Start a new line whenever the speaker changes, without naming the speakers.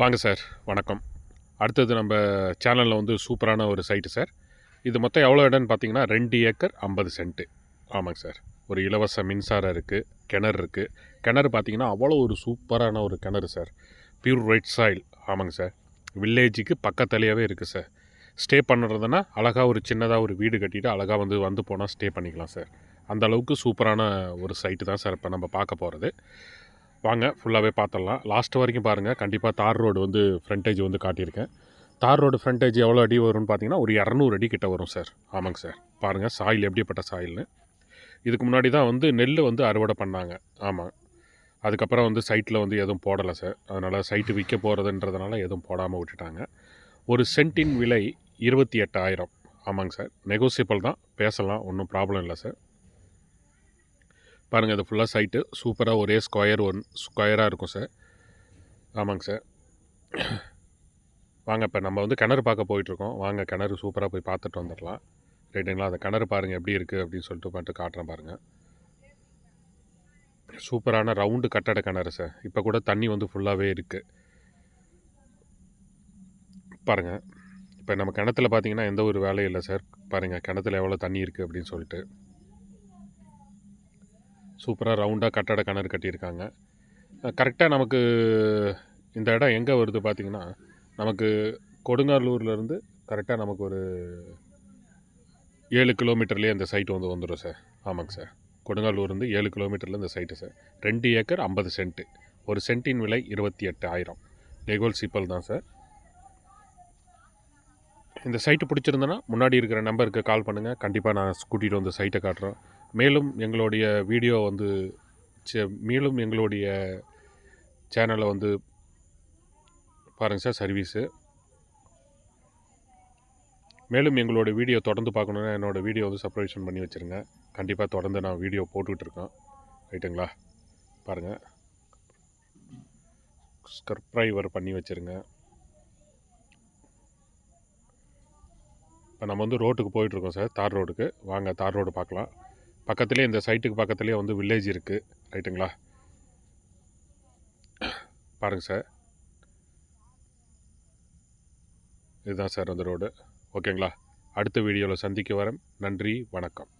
வாங்க சார் வணக்கம். அடுத்தது நம்ம சேனலில் வந்து சூப்பரான ஒரு சைட்டு சார். இது மொத்தம் எவ்வளோ இடம்னு பார்த்தீங்கன்னா ரெண்டு ஏக்கர் ஐம்பது சென்ட்டு. ஆமாங்க சார். ஒரு இலவச மின்சாரம் இருக்குது கிணறு இருக்குது கிணறு பார்த்தீங்கன்னா அவ்வளோ ஒரு சூப்பரான ஒரு கிணறு சார். பியூர் ஒயிட் சாயில் ஆமாங்க சார். வில்லேஜுக்கு பக்கத்துலேயாவே இருக்குது சார். ஸ்டே பண்ணுறதுனா அழகாக ஒரு சின்னதாக ஒரு வீடு கட்டிட்டு அழகாக வந்து வந்து போனால் ஸ்டே பண்ணிக்கலாம் சார். அந்த அளவுக்கு சூப்பரான ஒரு சைட்டு தான் சார் இப்போ நம்ம பார்க்க போகிறது வாங்க ஃபுல்லாகவே பார்த்துடலாம். லாஸ்ட் வரைக்கும் பாருங்கள் கண்டிப்பாக தார் ரோடு வந்து ஃப்ரண்டேஜ் வந்து காட்டியிருக்கேன். தார் ரோடு ஃப்ரண்டேஜ் எவ்வளோ அடி வரும்னு பார்த்தீங்கன்னா ஒரு இரநூறு அடி கிட்ட வரும் சார். ஆமாங்க சார். பாருங்கள் சாயில் எப்படிப்பட்ட சாயில்னு இதுக்கு முன்னாடி தான் வந்து நெல் வந்து அறுவடை பண்ணாங்க. ஆமாம் அதுக்கப்புறம் வந்து சைட்டில் வந்து எதுவும் போடலை சார். அதனால் சைட்டு விற்க போகிறதுன்றதுனால எதுவும் போடாமல் விட்டுட்டாங்க. ஒரு சென்ட்டின் விலை இருபத்தி எட்டாயிரம். ஆமாங்க சார். நெகோசியபிள் தான். பேசலாம். ஒன்றும் ப்ராப்ளம் இல்லை சார். பாருங்கள் இது ஃபுல்லாக சைட்டு சூப்பராக ஒரே ஸ்கொயர் ஒன் ஸ்கொயராக இருக்கும் சார் ஆமாங்க சார் வாங்க இப்போ நம்ம வந்து கிணறு பார்க்க போயிட்டுருக்கோம். வாங்க கிணறு சூப்பராக போய் பார்த்துட்டு வந்துடலாம். ரைட்டுங்களா அந்த கிணறு பாருங்கள் எப்படி இருக்குது அப்படின்னு சொல்லிட்டு மட்டும் காட்டுறேன் பாருங்கள் சூப்பரான ரவுண்டு கட்டட கிணறு சார் இப்போ கூட தண்ணி வந்து ஃபுல்லாகவே இருக்குது பாருங்கள் இப்போ நம்ம கிணத்துல பார்த்தீங்கன்னா எந்த ஒரு வேலையும் இல்லை சார் பாருங்கள் கிணத்துல எவ்வளோ தண்ணி இருக்குது அப்படின்னு சொல்லிட்டு. சூப்பராக ரவுண்டாக கட்டட கிணறு கட்டியிருக்காங்க. கரெக்டாக நமக்கு இந்த இடம் எங்கே வருது பார்த்திங்கன்னா நமக்கு கொடுங்காலூர்லேருந்து கரெக்டாக நமக்கு ஒரு ஏழு கிலோமீட்டர்லேயே இந்த சைட்டு வந்து வந்துடும் சார் ஆமாங்க சார் கொடுங்காலூர்லேருந்து ஏழு கிலோமீட்டரில் இந்த சைட்டு சார் ரெண்டு ஏக்கர் ஐம்பது சென்ட்டு ஒரு சென்ட்டின் விலை இருபத்தி எட்டு ஆயிரம் நெகோல் சிப்பல் தான் சார் இந்த சைட்டு பிடிச்சிருந்தேன்னா முன்னாடி இருக்கிற நம்பருக்கு கால் பண்ணுங்கள் கண்டிப்பாக நான் கூட்டிகிட்டு வந்து சைட்டை காட்டுறோம். மேலும் எங்களுடைய வீடியோ வந்து சே- மேலும் எங்களுடைய சேனலை வந்து பாருங்கள் சார் சர்வீஸு. மேலும் எங்களோட வீடியோ தொடர்ந்து பார்க்கணுன்னா என்னோடய வீடியோ வந்து சப்ரேஷன் பண்ணி வச்சுருங்க. கண்டிப்பாக தொடர்ந்து நான் வீடியோ போட்டுக்கிட்டுருக்கேன் ரைட்டுங்களா? பாருங்கள் ஸ்கர்ப்ரைவர் பண்ணி வச்சுருங்க. இப்போ நம்ம வந்து ரோட்டுக்கு போயிட்டுருக்கோம் சார் தார் ரோடுக்கு வாங்க தார் ரோடு பார்க்கலாம். பக்கத்துலேயே இந்த சைட்டுக்கு பக்கத்துலேயே வந்து வில்லேஜ் இருக்குது ரைட்டுங்களா பாருங்கள் சார். இதுதான் சார் அந்த ரோடு. ஓகேங்களா? அடுத்த வீடியோவில் சந்திக்க வரேன் நன்றி வணக்கம்.